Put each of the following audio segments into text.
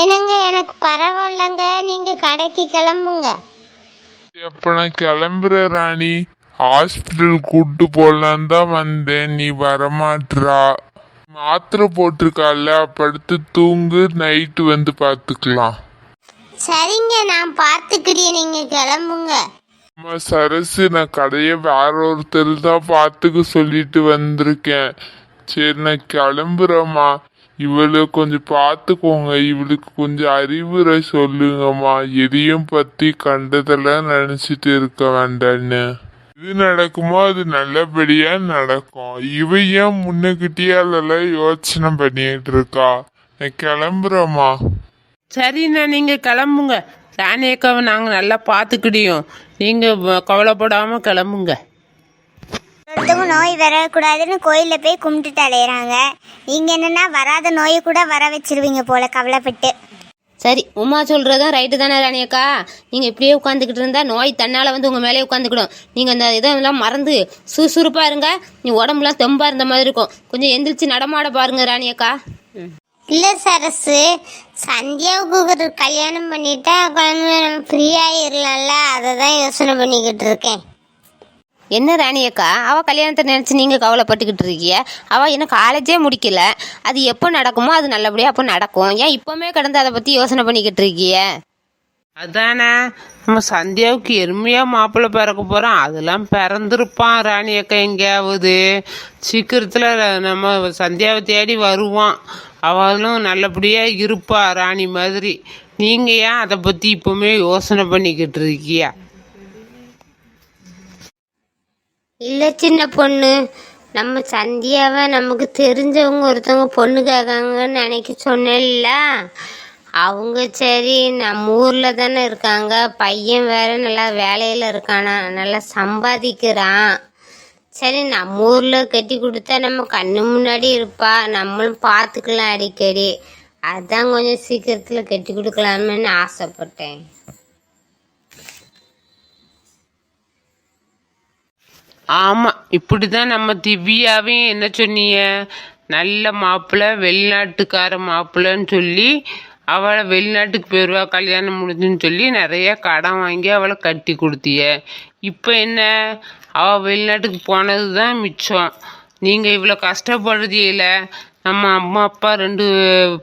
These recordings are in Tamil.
என்னங்க எனக்கு பரவாயில்லங்க. நீங்க கடைக்கு கிளம்புங்க. எப்ப நான் கிளம்புற ராணி ஹாஸ்பிட்டல் கூட்டு போலான்னு தான் வந்தேன். நீ வரமாட்றா. மாத்திரை போட்டிருக்கால படுத்து தூங்கு நைட்டு வந்து பார்த்துக்கலாம் சரிங்க நான் பார்த்துக்கிறேன். நீங்க கிளம்புங்க. அம்மா சரசு நான் கடையை வேற ஒருத்தர் தான் பார்த்துக்க சொல்லிட்டு வந்திருக்கேன். சரி நான் கிளம்புறேம்மா. இவளை கொஞ்சம் பார்த்துக்கோங்க. இவளுக்கு கொஞ்சம் அறிவுரை சொல்லுங்கம்மா. எதையும் பத்தி கண்டதெல்லாம் நினைச்சிட்டு இருக்க வேண்டான்னு. இது நடக்குமோ? அது நல்லபடியா நடக்கும். இவ ஏன் முன்னகிட்டயே அதெல்லாம் யோசனை பண்ணிட்டு இருக்கா? நான் கிளம்புறோமா சரிண்ணா நீங்கள் கிளம்புங்க. ராணியக்காவை நாங்கள் நல்லா பார்த்துக்கிடியோம். நீங்கள் கவலைப்படாமல் கிளம்புங்க. ஒருத்தவங்க நோய் வரக்கூடாதுன்னு கோயிலில் போய் கும்பிட்டுட்டு அலையிறாங்க. நீங்க என்னன்னா வராத நோயை கூட வர வச்சிருவீங்க போல கவலைப்பட்டு. சரி உமா சொல்றதும் ரைட்டு தானே ராணியக்கா நீங்கள் இப்படியே உட்காந்துக்கிட்டு இருந்தா நோய் தன்னால் வந்து உங்கள் மேலே உட்காந்துக்கிடும் நீங்கள் அந்த இதெல்லாம் மறந்து சுறுசுறுப்பாக இருங்க. நீ உடம்புலாம் தெம்பாக இருந்த மாதிரி இருக்கும். கொஞ்சம் எந்திரிச்சு நடமாட பாருங்க ராணியக்கா இல்ல சரசு சந்தியாவுக்கு ஒரு கல்யாணம் பண்ணிட்டா குழந்தை நம்ம ஃப்ரீ ஆயிரலாம்ல அதை தான் யோசனை பண்ணிக்கிட்டு இருக்கேன். என்ன ராணியக்கா அவள் கல்யாணத்தை நினச்சி நீங்கள் கவலைப்பட்டுக்கிட்டு இருக்கீங்க. அவள் இன்னும் காலேஜே முடிக்கல. அது எப்போ நடக்குமோ அது நல்லபடியாக அப்போ நடக்கும். ஏன் இப்போவுமே கடந்து அதை பற்றி யோசனை பண்ணிக்கிட்டு இருக்கீங்க? அதானே? நம்ம சந்தியாவுக்கு எருமையாக மாப்பிள்ளை பிறக்க போகிறோம் அதெல்லாம் பிறந்திருப்பான் ராணி அக்கா எங்கேயாவது. சீக்கிரத்தில் நம்ம சந்தியாவை தேடி வருவான். அவளும் நல்லபடியாக இருப்பா ராணி மாதிரி. நீங்கள் ஏன் அதை பற்றி இப்போவுமே யோசனை பண்ணிக்கிட்டு இருக்கியா இல்லை சின்ன பொண்ணு. நம்ம சந்தியாவை நமக்கு தெரிஞ்சவங்க ஒருத்தவங்க பொண்ணு கேட்காங்கன்னு நினைக்க சொன்னேன்ல. அவங்க சரி நம்ம ஊரில் தானே இருக்காங்க. பையன் வேற நல்லா வேலையில் இருக்கானா நல்லா சம்பாதிக்கிறான். சரி நம்ம ஊரில் கட்டி கொடுத்தா நம்ம கண்ணு முன்னாடி இருப்பா. நம்மளும் பார்த்துக்கலாம் அடிக்கடி. அதான் கொஞ்சம் சீக்கிரத்தில் கட்டி கொடுக்கலாமேன்னு ஆசைப்பட்டேன். ஆமாம் இப்படி தான் நம்ம திவ்யாவையும் என்ன சொன்னீங்க? நல்ல மாப்பிள்ளை வெளிநாட்டுக்கார மாப்பிள்ளைன்னு சொல்லி அவளை வெளிநாட்டுக்கு போயிடுவா கல்யாணம் முடிஞ்சுன்னு சொல்லி நிறைய கடன் வாங்கி அவளை கட்டி கொடுத்திய. இப்போ என்ன? அவள் வெளிநாட்டுக்கு போனது தான் மிச்சம். நீங்கள் இவ்வளோ கஷ்டப்படுறதில்ல நம்ம அம்மா அப்பா ரெண்டு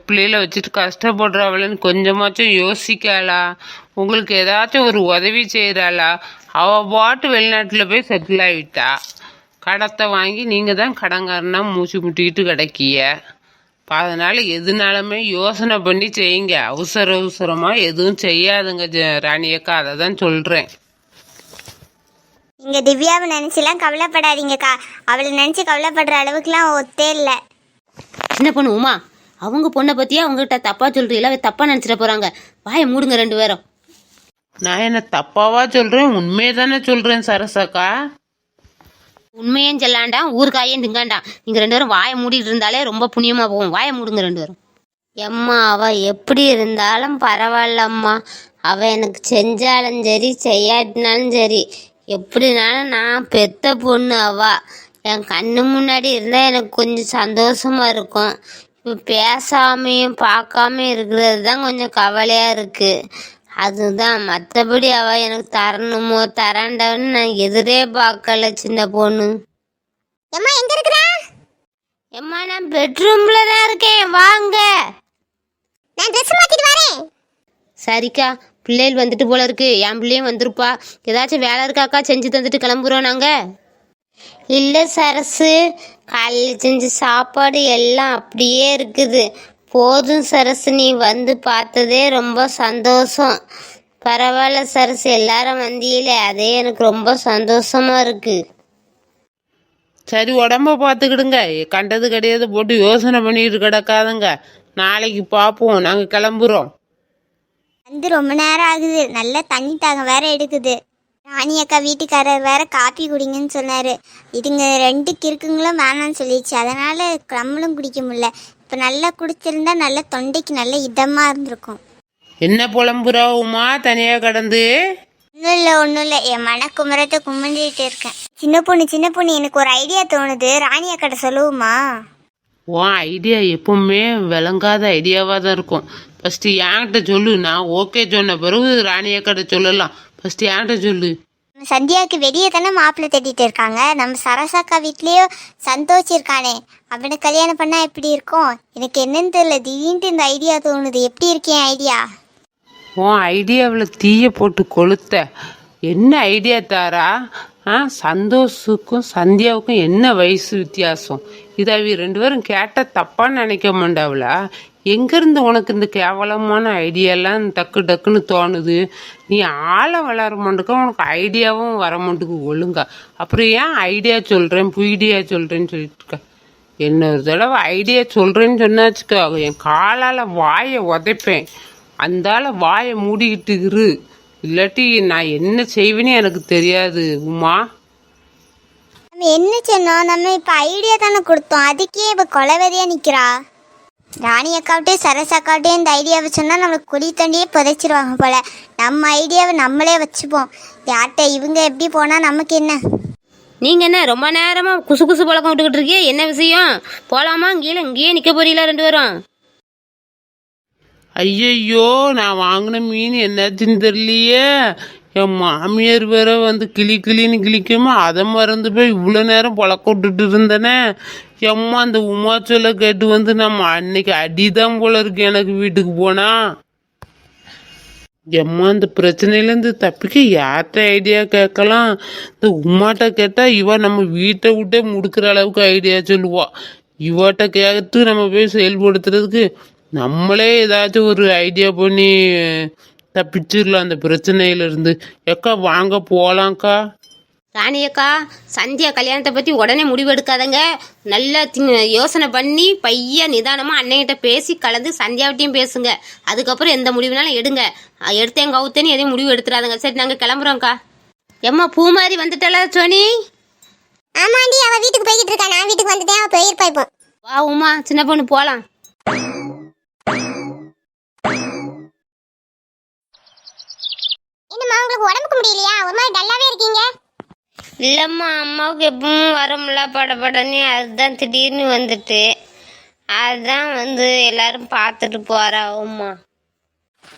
பிள்ளைகளை வச்சுட்டு கஷ்டப்படுறவளன்னு கொஞ்சமாச்சும் யோசிக்காளா? உங்களுக்கு ஏதாச்சும் ஒரு உதவி செய்கிறாளா அவள் பாட்டு வெளிநாட்டில் போய் செட்டில் ஆகிட்டா கடத்தை வாங்கி நீங்கள் தான் கடங்காரனா மூச்சு முட்டிக்கிட்டு கிடைக்கிய அதனால் எதுனாலுமே யோசனை பண்ணி செய்யுங்க. அவசர அவசரமாக எதுவும் செய்யாதுங்க ஜ- ராணியக்கா அதை தான் சொல்கிறேன் நீங்க திவ்யாவை நினைச்சுலாம் கவலைப்படாதீங்கக்கா. அவளை நினைச்சு கவலைப்படுற அளவுக்குலாம் ஒத்தே இல்லை. என்ன பொண்ணு உமா அவங்க பொண்ணை பற்றியே அவங்ககிட்ட தப்பாக சொல்கிறீங்களா தப்பாக நினச்சிட போகிறாங்க வாயை மூடுங்க ரெண்டு பேரும். நான் என்ன தப்பாவா சொல்கிறேன் உண்மையை தானே சொல்கிறேன் சரசக்கா. உண்மையும் சொல்லாண்டாம் ஊருக்காயும் திங்காண்டாம். நீங்கள் ரெண்டு பேரும் வாயை மூடிட்டு இருந்தாலே ரொம்ப புண்ணியமாக போகும். வாயை மூடுங்க ரெண்டு பேரும். எம்மா அவ எப்படி இருந்தாலும் பரவாயில்லம்மா. அவள் எனக்கு செஞ்சாலும் சரி செய்யாட்டினாலும் சரி. எப்படினாலும் நான் பெத்த பொண்ணு அவள் என் கண்ணு முன்னாடி இருந்தால் எனக்கு கொஞ்சம் சந்தோஷமா இருக்கும். இப்போ பேசாமையும் பார்க்காம இருக்கிறது தான் கொஞ்சம் கவலையாக இருக்குது அதுதான் மற்றபடி அவள் எனக்கு தரணுமோ தராண்டவன்னு நான் எதிரே பார்க்கல சின்ன பொண்ணு. எம்மா எங்க இருக்கிறா? எம்மா நான் பெட்ரூம்ல தான் இருக்கேன் வாங்க. நான் ட்ரெஸ் மாத்திட்டு வரேன். சரிக்கா பிள்ளைகள் வந்துட்டு போல இருக்கு. என் பிள்ளையும் வந்திருப்பா. ஏதாச்சும் வேலை இருக்காக்கா செஞ்சு தந்துட்டு கிளம்புறோம் நாங்கள் இல்லை சரசு காலையில் செஞ்ச சாப்பாடு எல்லாம் அப்படியே இருக்குது. போதும் சரசு நீ வந்து பார்த்ததே ரொம்ப சந்தோஷம். பரவாயில்ல சரசு எல்லாரும் வந்தியிலே அதே எனக்கு ரொம்ப சந்தோஷமா இருக்கு. சரி உடம்ப பார்த்துக்கிடுங்க. கண்டது கிடையாது போட்டு யோசனை பண்ணிட்டு கிடக்காதுங்க. நாளைக்கு பார்ப்போம் நாங்கள் கிளம்புறோம். வந்து ரொம்ப நேரம் ஆகுது. நல்லா தண்ணி தாங்க வேற எடுக்குது. ராணி அக்கா வீட்டுக்காரர் வேற காப்பி குடிங்கன்னு சொன்னாரு. இதுங்க ரெண்டு கிறுக்குங்களும் வேணாம்னு சொல்லிடுச்சு. அதனால நம்மளும் குடிக்க முடியல. இப்போ நல்லா குடிச்சிருந்தா நல்லா தொண்டைக்கு நல்ல இதமா இருந்திருக்கும். என்ன புலம்புறா உமா? தனியாக கடந்து. ஒன்றும் இல்லை ஒன்றும் இல்லை என் மனக்குமரத்தை கும்பிட்டுட்டு இருக்கேன். சின்ன பொண்ணு சின்ன பொண்ணு எனக்கு ஒரு ஐடியா தோணுது. ராணி அக்காட்ட சொல்லுவோமா? உன் ஐடியா எப்பவுமே விளங்காத ஐடியாவாக தான் இருக்கும். ஃபஸ்ட்டு என்கிட்ட சொல்லு. நான் ஓகே சொன்ன பிறகு ராணியக்கிட்ட சொல்லலாம். ஃபஸ்ட்டு என்கிட்ட சொல்லு. சந்தியாவுக்கு வெளியே தானே மாப்பிள்ளை தேடிட்டு இருக்காங்க. நம்ம சரசாக்கா வீட்லேயோ சந்தோஷ் இருக்கானே. அவனை கல்யாணம் பண்ணா எப்படி இருக்கும்? எனக்கு என்னன்னு தெரியல. திடீர்னு இந்த ஐடியா தோணுது. எப்படி இருக்கேன் ஐடியா? உன் ஐடியாவில் தீய போட்டு கொளுத்த. என்ன ஐடியா தாரா? ஆ சந்தோஷுக்கும் சந்தியாவுக்கும் என்ன வயசு வித்தியாசம்? இதை அவ ரெண்டு பேரும் கேட்டால் தப்பான்னு நினைக்க மாட்டாவளா? எங்கேருந்து உனக்கு இந்த கேவலமான ஐடியாலாம் டக்கு டக்குன்னு தோணுது? நீ ஆளை வளர மாட்டுக்க உனக்கு ஐடியாவும் வர மாட்டுக்கு ஒழுங்கா. அப்புறம் ஏன் ஐடியா சொல்கிறேன் புய்டியா சொல்கிறேன்னு சொல்லிட்டு இருக்க என்ன ஒரு தடவை ஐடியா சொல்கிறேன்னு சொன்னாச்சுக்கா. என் காலால் வாயை உதைப்பேன். அந்தால வாயை மூடிக்கிட்டு இரு. இல்லாட்டி நான் என்ன செய்வேனே எனக்கு தெரியாது உமா. நம்ம என்ன சொன்னோம் நம்ம இப்போ ஐடியா தானே கொடுத்தோம். அதுக்கே இப்போ கொலவெறியாக நிற்கிறா ராணி அக்காவிட்டையும் சரஸ் அக்காவிட்டையும் இந்த ஐடியாவை சொன்னால் நம்மளுக்கு குழி தண்டியே புதைச்சிருவாங்க போல. நம்ம ஐடியாவை நம்மளே வச்சுப்போம். யார்கிட்ட இவங்க எப்படி போனால் நமக்கு என்ன? நீங்கள் என்ன ரொம்ப நேரமாக குசு குசு பழக்கம் விட்டுக்கிட்டு இருக்கே என்ன விஷயம்? போகலாமா இங்கேயே இங்கேயே நிற்க போறீங்களா ரெண்டு பேரும்? ஐயையோ நான் வாங்கின மீன் என்னாச்சுன்னு தெரியலையே. என் மாமியார் வேற வந்து கிளி கிளின்னு கிளிக்குமா? அதை மறந்து போய் இவ்வளோ நேரம் பழக்க விட்டுட்டு இருந்தேனே. எம்மா அந்த உமா சொல்ல கேட்டு வந்து நம்ம அன்னைக்கு அடிதான் போல இருக்கு எனக்கு வீட்டுக்கு போனா. எம்மா இந்த பிரச்சனையிலேருந்து தப்பிக்க யார்கிட்ட ஐடியா கேட்கலாம்? இந்த உமாட்ட கேட்டால் இவ நம்ம வீட்டை விட்டே முடுக்கிற அளவுக்கு ஐடியா சொல்லுவா. இவட்ட கேட்டு நம்ம போய் செயல்படுத்துறதுக்கு நம்மளே ஏதாச்சும் ஒரு ஐடியா பண்ணி தப்பிச்சிடலாம் அந்த பிரச்சனையிலேருந்து. எக்கா வாங்க போகலாங்க்கா ராணியக்கா சந்தியா கல்யாணத்தை பற்றி உடனே முடிவு எடுக்காதங்க நல்லா தி- யோசனை பண்ணி பையன் நிதானமாக அன்னைகிட்ட பேசி கலந்து சந்தியாவிட்டையும் பேசுங்க. அதுக்கப்புறம் எந்த முடிவுனாலும் எடுங்க. எடுத்தேன் கவுத்தேன்னு எதையும் முடிவு எடுத்துறாதுங்க. சரி நாங்கள் கிளம்புறோம்க்கா. எம்மா பூ மாதிரி வந்துட்டல சோனி? ஆமாண்டி அவள் வீட்டுக்கு போய்கிட்டு இருக்கா. நான் வீட்டுக்கு வந்துட்டேன் அவள் போயிருப்பா இப்போ. வா உமா சின்ன பொண்ணு போகலாம் உங்களுக்கு உடம்புக்கு முடியலையா? ஒரு மாதிரி டல்லாவே இருக்கீங்க. இல்லைம்மா அம்மாவுக்கு எப்பவும் வரும்ல படபடன்னு அதுதான் திடீர்னு வந்துட்டு. அதுதான் வந்து எல்லாரும் பார்த்துட்டு போறாவும்மா.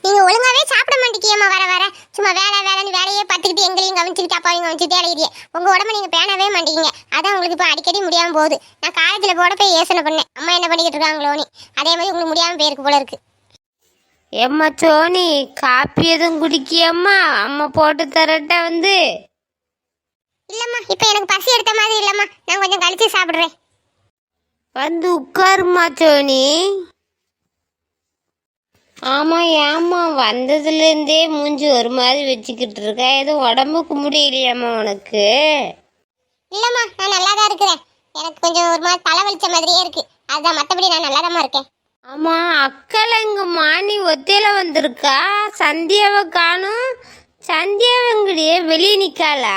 நீங்க ஒழுங்காவே சாப்பிட மாட்டேங்கியம்மா வர வர. சும்மா வேலை வேலைன்னு வேலையே பார்த்துக்கிட்டு எங்களையும் கவனிச்சுக்கிட்டு அப்பாவையும் கவனிச்சுட்டே அலையிறியே உங்க உடம்ப நீங்க பேணவே மாட்டேங்க. அதான் உங்களுக்கு இப்போ அடிக்கடி முடியாம போகுது. நான் காலேஜில் போட போய் யோசனை பண்ணேன். அம்மா என்ன பண்ணிக்கிட்டு இருக்காங்களோன்னு. அதே மாதிரி உங்களுக்கு முடியாம போயிருக்கு போல இருக்கு. ஏம்மா சோனி காப்பி எதுவும் குடிக்கியம்மா? அம்மா போட்டு தரட்டா வந்து. இல்லம்மா இப்போ எனக்கு பசி எடுத்த மாதிரி இல்லம்மா. நான் கொஞ்சம் கழிச்சு சாப்பிடுறேன். வந்து உட்காருமா சோனி. ஆமா ஏம்மா வந்ததுலேருந்தே மூஞ்சி ஒரு மாதிரி வச்சுக்கிட்டு இருக்க. எதுவும் உடம்புக்கு முடியலையாம்மா உனக்கு? இல்லம்மா நான் நல்லா தான் இருக்கிறேன். எனக்கு கொஞ்சம் ஒரு மாதிரி தலை வலிச்ச மாதிரியே இருக்கு. அதுதான் மற்றபடி நான் நல்லா இருக்கேன். ஆமா அக்கா எங்க மாணி ஒத்தையில வந்திருக்கா? சந்தியாவை காணும். சந்தியாவங்கடியே வெளியே நிக்காளா?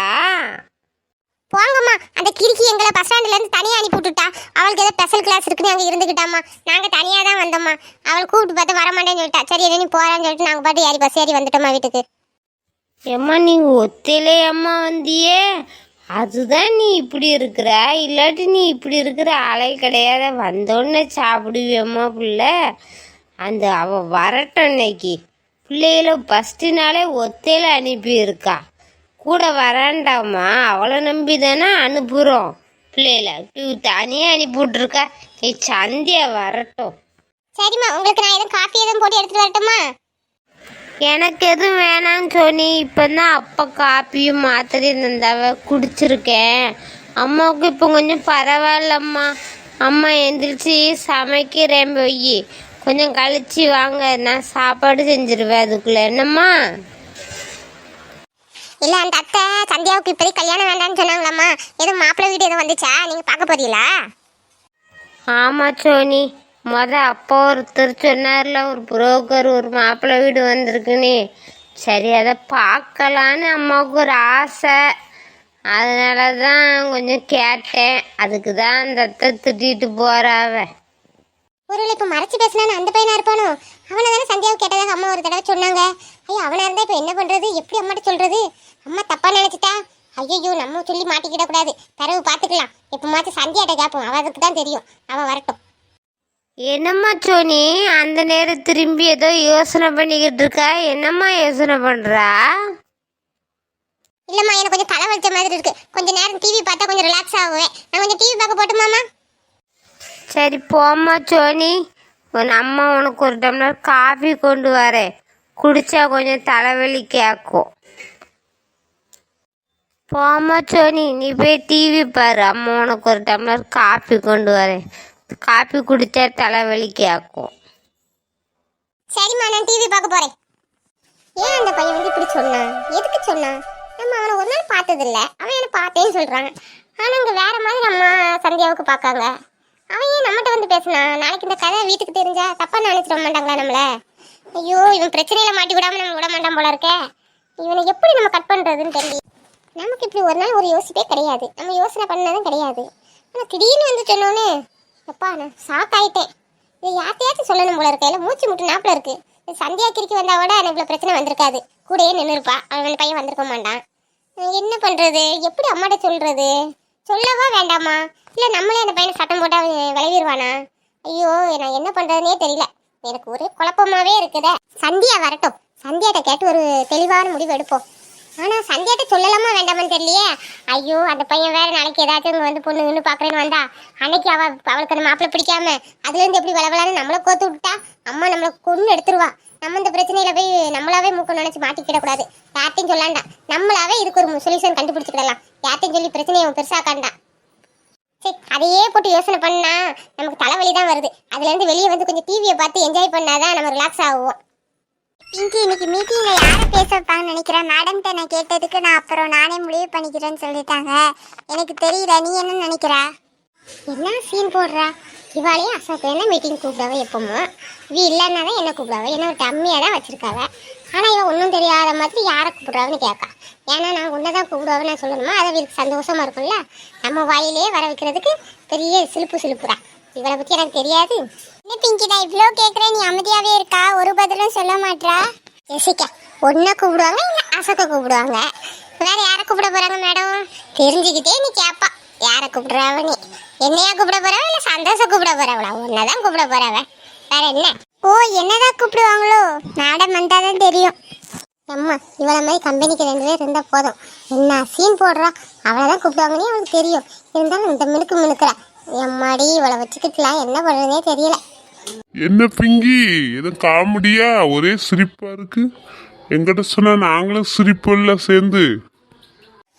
போங்கம்மா. அந்த கிறுக்கி எங்களை பஸ் ஸ்டாண்ட்ல இருந்து தனியா அனுப்பி விட்டுட்டா அவளுக்கு ஏதோ ஸ்பெஷல் கிளாஸ் இருக்குன்னு அங்க இருந்துக்கிட்டாமா நாங்க தனியா தான் வந்தோம்மா. அவள் கூப்பிட்டு பார்த்து வர மாட்டேன்னு சொல்லிட்டா. சரி என்ன நீ போறான்னு சொல்லிட்டு நாங்க பாட்டு ஏறி பஸ் ஏறி வந்துட்டோம்மா வீட்டுக்கு. ஏம்மா நீ ஒத்தையிலே அம்மா வந்தியே? அதுதான் நீ இப்படி இருக்கிற? இல்லாட்டி நீ இப்படி இருக்கிற ஆளே கிடையாத. வந்தோடனே சாப்பிடுவியம்மா பிள்ளை. அந்த அவ வரட்டும் இன்னைக்கு பிள்ளைகள ஃபஸ்ட்டு நாளே ஒத்தையில் அனுப்பியிருக்கா. கூட வராண்டாம்மா. அவளை நம்பி தானே அனுப்புகிறோம் பிள்ளைகள இப்படி தனியாக அனுப்பி விட்ருக்கா நீ சந்தியா வரட்டும். சரிம்மா உங்களுக்கு நான் எதுவும் காஃபி எதுவும் போட்டு எடுத்துகிட்டு வரட்டுமா? எனக்கு எதுவும் வேணாம்னு சொன்னி இப்போ தான் அப்பா காப்பியும் மாத்திரையும் தந்தாவ குடிச்சிருக்கேன். அம்மாவுக்கு இப்போ கொஞ்சம் பரவாயில்லம்மா. அம்மா எந்திரிச்சு சமைக்கிறேன் போய். கொஞ்சம் கழிச்சு வாங்க நான் சாப்பாடு செஞ்சிருவேன் அதுக்குள்ள. என்னம்மா? இல்ல அந்த அத்தை சந்தியாவுக்கு இப்போதைக்கு கல்யாணம் வேண்டாம்னு சொன்னாங்களாம்மா. எதுவும் மாப்பிள்ளை வீடு எதுவும் வந்துச்சா? நீங்க பார்க்க போறீங்களா? ஆமாம் சோனி. மொதல் அப்போ ஒருத்தர் சொன்னார்ல ஒரு புரோக்கர் ஒரு மாப்பிள்ளை வீடு வந்திருக்குன்னு. சரி அதை பார்க்கலான்னு அம்மாவுக்கு ஒரு ஆசை. அதனால தான் கொஞ்சம் கேட்டேன். அதுக்கு தான் அந்த அத்தை திட்டிட்டு போறாவ ஒருவேளை இப்போ மறைச்சு பேசினான்னு அந்த பையனா இருப்பானோ? அவனை தானே சந்தியாவுக்கு கேட்டதாக அம்மா ஒரு தடவை சொன்னாங்க. ஐயோ அவனா இருந்தா இப்போ என்ன பண்றது? எப்படி அம்மாட்ட சொல்றது? அம்மா தப்பா நினைச்சிட்டா? ஐயோ நம்ம சொல்லி மாட்டிக்கிட கூடாது பார்த்துக்கலாம். எப்போ எப்பமாச்சும் சந்தியாட்ட கேட்போம். அவ அதுக்கு தான் தெரியும். அவன் வரட்டும். என்னம்மா சோனி அந்த நேரம் திரும்பி ஏதோ யோசனை பண்ணிக்கிட்டு இருக்கா? என்னம்மா யோசனை பண்றா? இல்லம்மா எனக்கு கொஞ்சம் தலை வலிச்ச மாதிரி இருக்கு. கொஞ்ச நேரம் டிவி பார்த்தா கொஞ்சம் ரிலாக்ஸ் ஆகுவேன். நான் கொஞ்சம் டிவி பார்க்க போட்டுமாமா சரி போம்மா சோனி. உன் அம்மா உனக்கு ஒரு டம்ளர் காஃபி கொண்டு வரேன் குடிச்சா கொஞ்சம் தலைவலி கேட்கும் போம்மா சோனி நீ போய் டிவி பாரு. அம்மா உனக்கு ஒரு டம்ளர் காஃபி கொண்டு வரேன். காப்பி குடிச்சா தலைவலி கேட்கும் சரிம்மா நான் டிவி பார்க்க போறேன். ஏன் அந்த பையன் வந்து இப்படி சொன்னான்? எதுக்கு சொன்னான்? நம்ம அவனை ஒரு நாள் பார்த்ததில்ல. அவன் என்ன பார்த்தேன்னு சொல்றான். ஆனா இங்க வேற மாதிரி நம்ம சந்தியாவுக்கு பார்க்காங்க. அவன் ஏன் நம்மகிட்ட வந்து பேசினான்? நாளைக்கு இந்த கதை வீட்டுக்கு தெரிஞ்சா தப்பா நினைச்சிட மாட்டாங்களா நம்மள? ஐயோ இவன் பிரச்சனையில மாட்டி விடாம நம்ம விட மாட்டான் போல இருக்கே. இவனை எப்படி நம்ம கட் பண்றதுன்னு தெரியல. நமக்கு இப்படி ஒரு நாள் ஒரு யோசிப்பே கிடையாது. நம்ம யோசனை பண்ணதும் கிடையாது. ஆனால் திடீர்னு வந்து சொன்னோன்னே அப்பா நான் ஷாக் ஆயிட்டேன். இது யார்ட்டையாச்சும் சொல்லணும் போல இருக்கையில் இல்லை மூச்சு முட்டு நாப்பில் இருக்கு. சந்தியா கிறுக்கி வந்தா கூட எனக்கு இவ்வளோ பிரச்சனை வந்திருக்காது. கூடயே நின்று இருப்பா அவன் பையன் வந்திருக்க மாட்டான். என்ன பண்ணுறது எப்படி அம்மாட்ட சொல்கிறது சொல்லவா வேண்டாமா? இல்லை நம்மளே அந்த பையனை சட்டம் போட்டால் விளைவிடுவானா? ஐயோ நான் என்ன பண்ணுறதுனே தெரியல. எனக்கு ஒரே குழப்பமாவே இருக்குதே. சந்தியா வரட்டும். சந்தியாட்ட கேட்டு ஒரு தெளிவான முடிவு எடுப்போம். ஆனா சந்தியாட்ட சொல்லலாமா வேண்டாமான்னு தெரியலையே? ஐயோ அந்த பையன் வேற நாளைக்கு ஏதாச்சும் இங்க வந்து பொண்ணு நின்று பாக்குறேன்னு வந்தா. அன்னைக்கு அவ அவளுக்கு அந்த மாப்பிள்ளை பிடிக்காம அதுல இருந்து எப்படி வளவலான்னு நம்மள கோத்து விட்டா அம்மா நம்மள கொண்டு எடுத்துருவா. நம்ம இந்த பிரச்சனையில போய் நம்மளாவே மூக்க நினைச்சு மாட்டிக்கிடக்கூடாது யார்ட்டையும் சொல்லாண்டா. நம்மளாவே இதுக்கு ஒரு சொல்யூஷன் கண்டுபிடிச்சிக்கிடலாம். யார்ட்டையும் சொல்லி பிரச்சனையை அவன் பெருசாக்காண்டா சரி அதையே போட்டு யோசனை பண்ணா நமக்கு தலைவலி தான் வருது. அதுல இருந்து வெளியே வந்து கொஞ்சம் டிவியை பார்த்து என்ஜாய் பண்ணாதான் நம்ம ரிலாக்ஸ் ஆகுவோம். பிங்கி இன்னைக்கு மீட்டிங்ல யாரை பேச வைப்பாங்கன்னு நினைக்கிறேன்? மேடம்கிட்ட நான் கேட்டதுக்கு நான் அப்புறம் நானே முடிவு பண்ணிக்கிறேன்னு சொல்லிட்டாங்க. எனக்கு தெரியல நீ என்ன நினைக்கிற? என்ன சீன் போடுறா? இவாளையும் அசோக் என்ன மீட்டிங் கூப்பிடாவ எப்பமோ இவ இல்லைன்னா என்ன கூப்பிடாவ? என்ன ஒரு டம்மியாக தான் வச்சிருக்காவ? ஆனால் இவன் ஒன்றும் தெரியாத மாதிரி யாரை கூப்பிடுறாங்கன்னு கேட்கா ஏன்னா நான் உன்னை தான் கூப்பிடுவாங்கன்னு நான் சொல்லணுமா? அது அவருக்கு சந்தோஷமா இருக்கும்ல? நம்ம வாயிலே வர வைக்கிறதுக்கு பெரிய சிலுப்பு சிலுப்புறா இவளை பற்றி எனக்கு தெரியாது. என்ன பிங்கி நான் இவ்வளோ கேட்குறேன் நீ அமைதியாகவே இருக்கா? ஒரு பதிலும் சொல்ல மாட்றா? ஜெசிகா ஒன்றை கூப்பிடுவாங்க இல்லை அசோக்க கூப்பிடுவாங்க வேற யாரை கூப்பிட போறாங்க மேடம்? தெரிஞ்சுக்கிட்டே நீ கேட்பா யாரை கூப்பிடுறாவ நீ? என்னையா கூப்பிட போறாவ இல்லை சந்தோஷம் கூப்பிட போறாவளா? உன்னதான் கூப்பிட போறாவ. வேற என்ன? ஓ என்னதான் கூப்பிடுவாங்களோ? மேடம் வந்தாதான் தெரியும். அம்மா இவளை மாதிரி கம்பெனிக்கு ரெண்டு பேர் இருந்தால் போதும். என்ன சீன் போடுறா? அவளை தான் கூப்பிடுவாங்கன்னே அவளுக்கு தெரியும். இருந்தாலும் இந்த மினுக்கு மினுக்குறா. எம்மாடி இவளை வச்சுக்கிட்டுலாம் என்ன பண்ணுறதுனே தெரியல. என்ன பிங்கி? எதுவும் காமெடியா? ஒரே சிரிப்பா இருக்கு. எங்கிட்ட சொன்னா நாங்களும் சிரிப்போம்ல சேர்ந்து.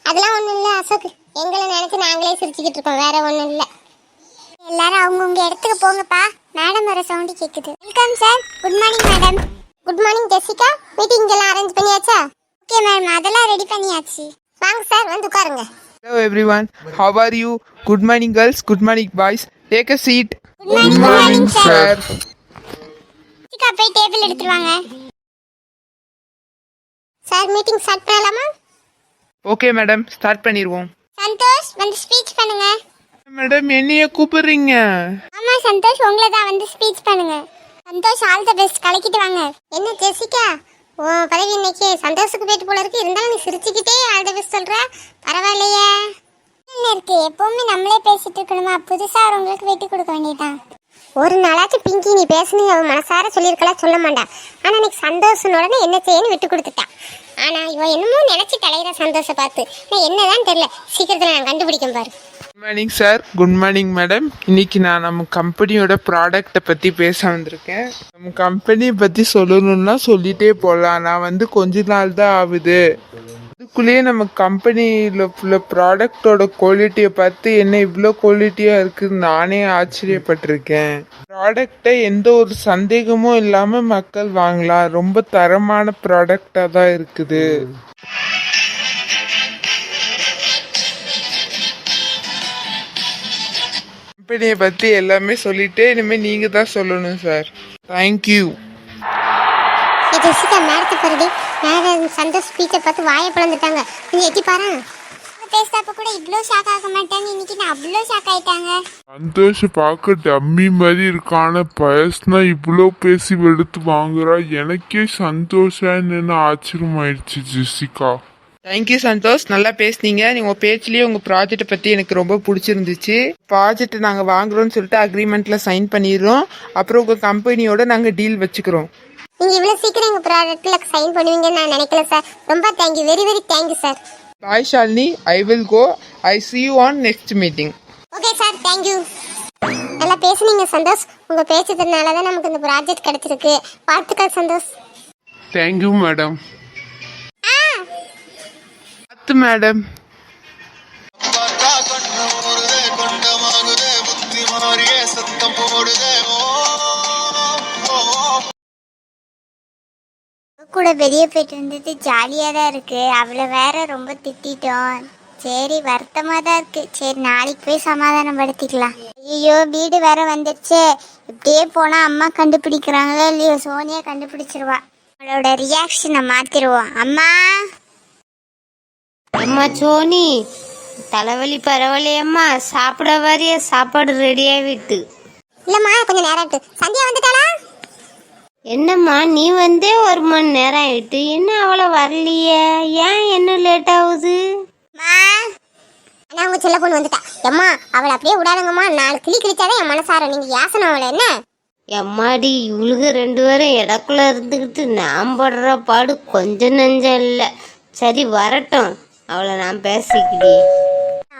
அதெல்லாம் ஒன்றும் இல்லை அசோக். எங்களை நினச்சி நாங்களே சிரிச்சுக்கிட்டு இருக்கோம். வேற ஒன்றும் இல்லை. எல்லாரும் அவங்கவுங்க இடத்துக்கு போங்கப்பா. மேடம் வர சவுண்டு கேட்குது welcome sir good morning madam good morning Jessica meeting எல்லாம் அரேஞ்ச் பண்ணியாச்சா? ஓகே மேடம் அதெல்லாம் ரெடி பண்ணியாச்சு. வாங்க சார் வந்து உட்காருங்க. Hello everyone, how are you? Good morning girls, good morning boys. Take a seat. Good morning sir Sir. Jessica போய் டேபிள் எடுத்துட்டு வாங்க சார் மீட்டிங் ஸ்டார்ட் பண்ணலாமா? Okay madam, start பண்ணிடுவோம் சந்தோஷ் வந்து ஸ்பீச் பண்ணுங்க. மேடம் என்னைய கூப்பிடுறீங்க? ஆமா சந்தோஷ் உங்களை தான் வந்து ஸ்பீச் பண்ணுங்க. சந்தோஷ் ஆல் த பெஸ்ட் கலக்கிட்டு வாங்க. என்ன ஜெசிகா? ஓ பதவி இன்னைக்கு சந்தோஷத்துக்கு போயிட்டு போல இருக்கு. இருந்தாலும் நீ சிரிச்சுக்கிட்டே ஆல் த பெஸ்ட் சொல்ற. பரவாயில்லையே. என்ன இருக்கு? எப்பவுமே நம்மளே பேசிட்டு இருக்கணுமா? புதுசா உங்களுக்கு வெட்டி கொடுக்க வேண்டியதான் ஒரு நாளாச்சும் பிங்கி நீ பேசுனீங்க அவன் மனசார சொல்லியிருக்கலாம் சொல்ல மாட்டா. ஆனால் இன்னைக்கு சந்தோஷம் உடனே என்ன செய்யன்னு விட்டு கொடுத்துட்டான் ஆனால் இவன் என்னமோ நினச்சி தலையிற சந்தோஷம் பார்த்து நான் என்னதான் தெரியல. சீக்கிரத்தில் நான் கண்டுபிடிக்கும் பாரு. Good morning sir good morning madam இன்னைக்கு நான் நம்ம கம்பெனியோட ப்ராடக்ட்டை பற்றி பேச வந்திருக்கேன். நம்ம கம்பெனியை பற்றி சொல்லணும்னா சொல்லிட்டே போகலாம் நான் வந்து கொஞ்ச நாள் தான் ஆகுது. அதுக்குள்ளேயே நம்ம கம்பெனியில் உள்ள ப்ராடக்டோட குவாலிட்டியை பார்த்து என்ன இவ்வளோ குவாலிட்டியாக இருக்குதுன்னு நானே ஆச்சரியப்பட்டிருக்கேன். ப்ராடக்டை எந்த ஒரு சந்தேகமும் இல்லாமல் மக்கள் வாங்கலாம். ரொம்ப தரமான ப்ராடக்டாக தான் இருக்குது. கம்பெனியை பற்றி எல்லாமே சொல்லிட்டு இனிமேல் நீங்கள் தான் சொல்லணும் சார் தேங்க்யூ ஏ ஜெசிகா மேடத்தை பாருடி மேடம் சந்தோஷ் ஸ்பீச்சை பார்த்து வாயை பிளந்துட்டாங்க. நீ எட்டி பாரு. பேசுறப்ப கூட இவ்வளோ ஷாக் ஆக மாட்டாங்க இன்னைக்கு நான் அவ்வளோ ஷாக் ஆயிட்டாங்க. சந்தோஷ் பார்க்க டம்மி மாதிரி இருக்கான. பயஸ்னா இவ்வளோ பேசி வெளுத்து வாங்குறா. எனக்கே சந்தோஷம் என்னன்னு ஆச்சரியமாயிடுச்சு ஜெசிகா. தேங்க்யூ சந்தோஷ். நல்லா பேசுனீங்க. நீங்கள் பேச்சுலேயே உங்கள் ப்ராஜெக்ட்டை பற்றி எனக்கு ரொம்ப பிடிச்சிருந்துச்சு. ப்ராஜெக்ட் நாங்கள் வாங்குறோம்னு சொல்லிட்டு அக்ரிமெண்ட்டில் சைன் பண்ணிடுறோம். அப்புறம் உங்கள் கம்பெனியோட நாங்கள் டீல் வச்சுக்கிறோம். நீங்க இவ்வளவு சீக்கிரம் எங்க ப்ராடக்ட்ல சைன் பண்ணுவீங்கன்னு நான் நினைக்கல சார் ரொம்ப thank you very very thank you sir bye Shalini I will go I see you on next meeting okay sir thank you நல்லா பேசுனீங்க சந்தோஷ். உங்க பேசுறதுனால தான் நமக்கு இந்த ப்ராஜெக்ட் கிடைச்சிருக்கு. வாழ்த்துக்கள் சந்தோஷ். தேங்க்யூ மேடம் பார்த்து மேடம் பார்த்தா கண்ணு ஊறுதே கொண்டமாகுதே புத்தி மாறியே சத்தம் போடுதே கூட வெளியே போயிட்டு வந்தது ஜாலியாக தான் இருக்கு. அவளை வேற ரொம்ப திட்டிட்டோம். சரி வருத்தமாக தான் இருக்கு. சரி நாளைக்கு போய் சமாதானப்படுத்திக்கலாம். ஐயோ வீடு வேற வந்துடுச்சே இப்படியே போனால் அம்மா கண்டுபிடிக்கிறாங்களோ இல்லையோ? சோனியா கண்டுபிடிச்சிருவா. அவளோட ரியாக்ஷனை மாத்திருவோம். அம்மா? அம்மா சோனி தலைவலி பரவாயில்லையம்மா சாப்பிட வரைய சாப்பாடு ரெடியாக விட்டு இல்லைம்மா கொஞ்சம் நேரம். சந்தியா வந்துட்டாளா? என்னம்மா நீ வந்தே ஒரு மணி நேரம் ஆயிட்டு. என்ன அவ்வளோ வரலையே? ஏன் என்ன லேட் ஆகுது? அண்ணா உங்க செல்ல பொண்ணு வந்துட்டா. அம்மா அவளை அப்படியே விடாதுங்கம்மா. நாலு கிளி கிழிச்சாதான் என் மனசார. நீங்க யாசனம் அவளை என்ன? எம்மாடி இவளுக ரெண்டு பேரும் இடக்குள்ள இருந்துக்கிட்டு நான் படுற பாடு கொஞ்சம் நஞ்சம் இல்லை. சரி வரட்டும். அவளை நான் பேசிக்கிட்டே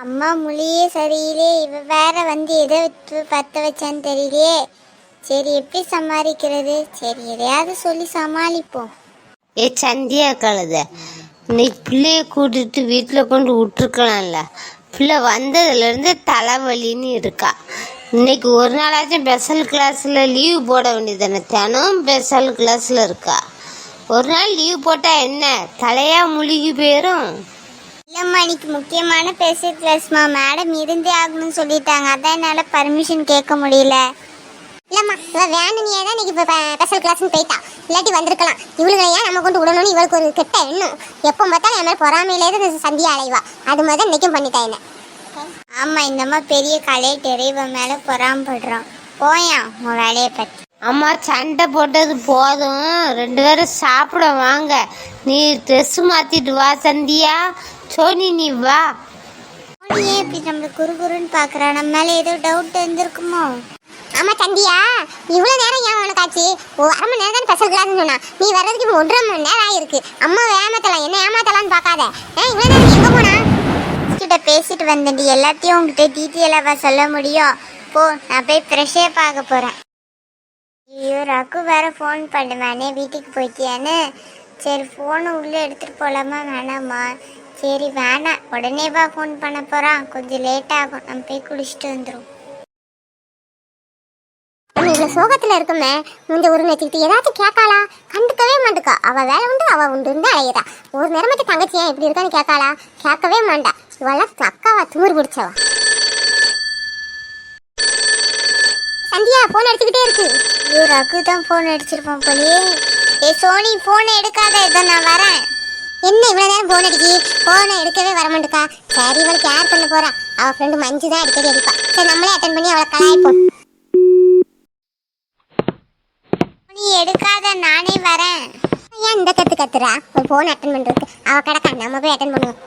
அம்மா மொழியே சரியில்லே. இவ வேற வந்து எதை பத்த வச்சான்னு தெரியலையே. சரி எப்படி சமாளிக்கிறது? சரி எதையாவது சொல்லி சமாளிப்போம். ஏ சந்தியா கழுத இன்னைக்கு பிள்ளைய கூட்டிட்டு வீட்டில் கொண்டு விட்டுருக்கலாம்ல. பிள்ளை வந்ததுலேருந்து தலைவலின்னு இருக்கா. இன்னைக்கு ஒரு நாளாச்சும் ஸ்பெஷல் கிளாஸில் லீவ் போட வேண்டியதானே தினம் ஸ்பெஷல் கிளாஸில் இருக்கா. ஒரு நாள் லீவ் போட்டால் என்ன? தலையா முழுகி போயிடும் இல்லம்மா இன்னைக்கு முக்கியமான பேச கிளாஸ்மா மேடம் இருந்தே ஆகணும்னு சொல்லிட்டாங்க. அதான் என்னால பர்மிஷன் கேட்க முடியல. இல்லம்மா இவ வேணுனியே தான் இன்னைக்கு ஸ்பெஷல் கிளாஸ்னு போயிட்டா. இல்லாட்டி வந்திருக்கலாம். இவளுக்கு ஏன் நம்ம கொண்டு விடணும்னு இவளுக்கு ஒரு கெட்ட எண்ணம். எப்போ பார்த்தாலும் என் மேலே பொறாமையிலே தான் சந்தியா அலைவா. அது மாதிரி தான் இன்னைக்கும் பண்ணிட்டா என்ன. ஆமா இந்தம்மா பெரிய கலை இவ மேல பொறாமப்படுறான். போயா உன் வேலையை பத்தி. அம்மா சண்டை போட்டது போதும். ரெண்டு பேரும் சாப்பிட வாங்க. நீ ட்ரெஸ் மாத்திட்டு வா சந்தியா. சோனி நீ வா. ஏன் இப்படி நம்மள குறு குறுன்னு பாக்குறா நம்ம மேல ஏதோ டவுட் இருந்திருக்குமோ ஆமா தந்தியா இவ்வளவு நேரம் ஏன் உனக்கு ஆச்சு? அரை மணி நேரம் தான் ஸ்பெஷல் கிளாஸ் சொன்னா. நீ வர்றதுக்கு இப்போ ஒன்றரை மணி நேரம் ஆயிருக்கு. அம்மா ஏமாத்தலாம் என்ன ஏமாத்தலாம்னு பார்க்காத. ஏன் இவ்வளவு நேரம் எங்க போனா? கிட்ட பேசிட்டு வந்தேன் எல்லாத்தையும் உங்ககிட்ட டீட்டெயிலாக சொல்ல முடியும். போ நான் போய் ஃப்ரெஷ்ஷே பார்க்க போறேன். ஐயோ ரகு வேற ஃபோன் பண்ணுவானே வீட்டுக்கு போயிட்டியான்னு. சரி ஃபோனை உள்ளே எடுத்துகிட்டு போகலாமா வேணாமா? சரி வேணாம். உடனே வா ஃபோன் பண்ண போகிறான் கொஞ்சம் லேட் ஆகும். நம்ம போய் குளிச்சுட்டு வந்துடும் இவ்வளோ சோகத்தில் இருக்குமே இந்த ஒரு நேற்றுக்கிட்டு ஏதாச்சும் கேட்காளா? கண்டுக்கவே மாட்டுக்கா. அவள் வேலை உண்டு அவள் உண்டு அழையிறா ஒரு நேரமாட்டு தங்கச்சி ஏன் இப்படி இருக்கான்னு கேட்காளா? கேட்கவே மாட்டா. இவெல்லாம் அக்காவா திமிர் பிடிச்சவா? சந்தியா ஃபோன் அடிச்சுக்கிட்டே இருக்கு. ஐயோ ரகு தான் ஃபோன் அடிச்சிருப்பான் போலியே. ஏ சோனி ஃபோனை எடுக்காத. இதை நான் வரேன். என்ன இவ்வளவு நேரம் போன் அடிக்கி? போனை எடுக்கவே வர மாட்டேக்கா. சரி இவளுக்கு யார் பண்ண போறா. அவ ஃப்ரெண்டு மஞ்சு தான் அடிக்கடி அடிப்பா. சரி நம்மளே அட்டன் பண்ணி அவளை கலாய்ப்போம். நீ எடுக்காத நானே வரேன். ஏன் இந்த கத்து கத்துறா? ஒரு போன் அட்டன் பண்றதுக்கு. அவ கிடக்கா நம்ம போய் அட்டன் பண்ணுவோம்